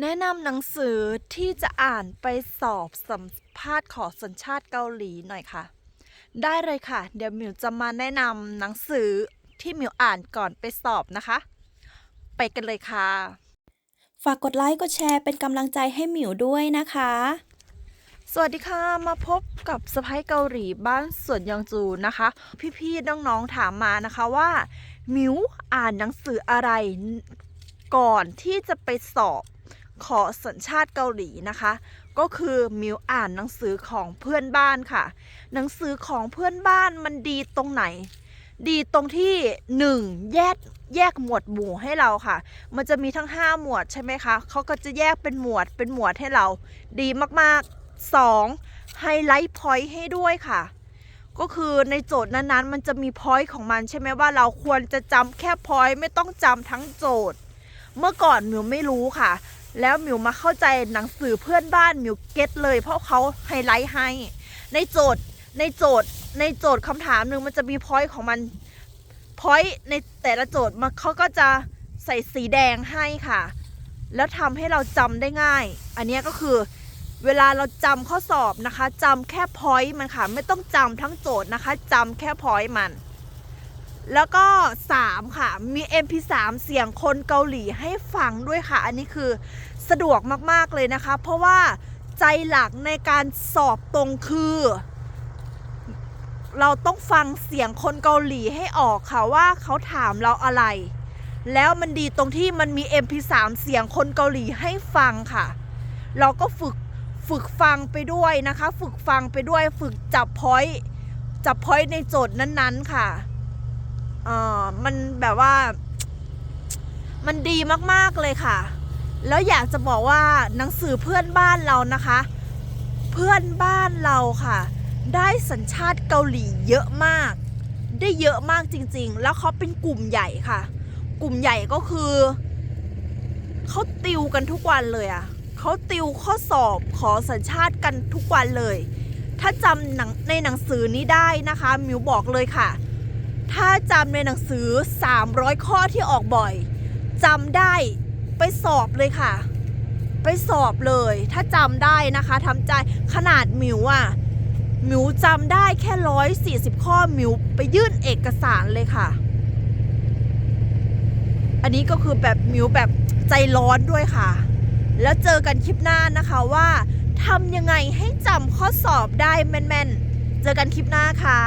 แนะนำหนังสือที่จะอ่านไปสอบสัมภาษณ์ขอสัญชาติเกาหลีหน่อยค่ะ ได้เลยค่ะ เดี๋ยวหมิวจะมาแนะนำหนังสือที่หมิวอ่านก่อนไปสอบนะคะ ไปกันเลยค่ะ ฝากกดไลค์กดแชร์เป็นกำลังใจให้หมิวด้วยนะคะ สวัสดีค่ะ มาพบกับสไปเกาหลีบ้านสวนยองจูนะคะ พี่ๆน้องๆถามมานะคะว่ามิวอ่านหนังสืออะไรก่อนที่จะไปสอบ ขอสัญชาติเกาหลีนะคะ ก็คือมิวอ่านหนังสือของเพื่อนบ้านค่ะ หนังสือของเพื่อนบ้านมันดีตรงไหน ดีตรงที่หนึ่งแยกแยกหมวดหมู่ให้เราค่ะ มันจะมีทั้ง 5 หมวดใช่ไหมคะเขาก็จะแยกเป็นหมวดเป็นหมวดให้เรา ดีมากๆ 2. ไฮไลท์พอยต์ให้ด้วยค่ะก็คือในโจทย์นั้นๆ มันจะมีพอยต์ของมันใช่ไหมว่าเราควรจะจำแค่พอยต์ไม่ต้องจำทั้งโจทย์ เมื่อก่อนหมิวไม่รู้ค่ะ แล้วมิวมาเข้าใจหนังสือเพื่อนบ้านมิวเก็ตเลย เพราะเขาไฮไลท์ให้ ในโจทย์ในโจทย์ในโจทย์คำถามหนึ่งมันจะมีพอยต์ของมันพอยต์ในแต่ละโจทย์มันเขาก็จะใส่สีแดงให้ค่ะ แล้วทำให้เราจำได้ง่าย อันนี้ก็คือเวลาเราจำข้อสอบนะคะจำแค่พอยต์มันค่ะ ไม่ต้องจำทั้งโจทย์นะคะจำแค่พอยต์มัน แล้วก็ 3 ค่ะ มี MP3 เสียงคนเกาหลีให้ฟังด้วยค่ะ อันนี้คือสะดวกมาก ๆ เลยนะคะ เพราะว่าใจหลักในการสอบตรงคือ เราต้องฟังเสียงคนเกาหลีให้ออกค่ะว่าเขาถามเราอะไร แล้วมันดีตรงที่มันมี MP3 เสียงคนเกาหลีให้ฟังค่ะ เราก็ฝึกฝึกฟังไปด้วยนะคะ ฝึกฟังไปด้วย ฝึกจับพอยจับพอยในโจทย์นั้นๆค่ะ เออมันแบบว่า มันดีมากๆเลยค่ะ แล้วอยากจะบอกว่าหนังสือเพื่อนบ้านเรานะคะ เพื่อนบ้านเราค่ะ ได้สัญชาติเกาหลีเยอะมาก ได้เยอะมากจริง ๆ แล้วเขาเป็นกลุ่มใหญ่ค่ะ กลุ่มใหญ่ก็คือเขาติวกันทุกวันเลยอะ่ะเขาติวข้อสอบขอสัญชาติกันทุกวันเลย ถ้าจำหนังในหนังสือนี้ได้นะคะ มิวบอกเลยค่ะ ถ้าจำในหนังสือ 300 ข้อที่ออกบ่อยจำได้ไปสอบเลยค่ะ ไปสอบเลย ถ้าจำได้นะคะทำใจขนาดมิวอะมิวจำได้แค่ร้อยสี่สิบข้อมิวไปยื่นเอกสารเลยค่ะ อันนี้ก็คือแบบมิวแบบใจร้อนด้วยค่ะ แล้วเจอกันคลิปหน้านะคะว่าทำยังไงให้จำข้อสอบได้แม่นๆ เจอกันคลิปหน้าค่ะ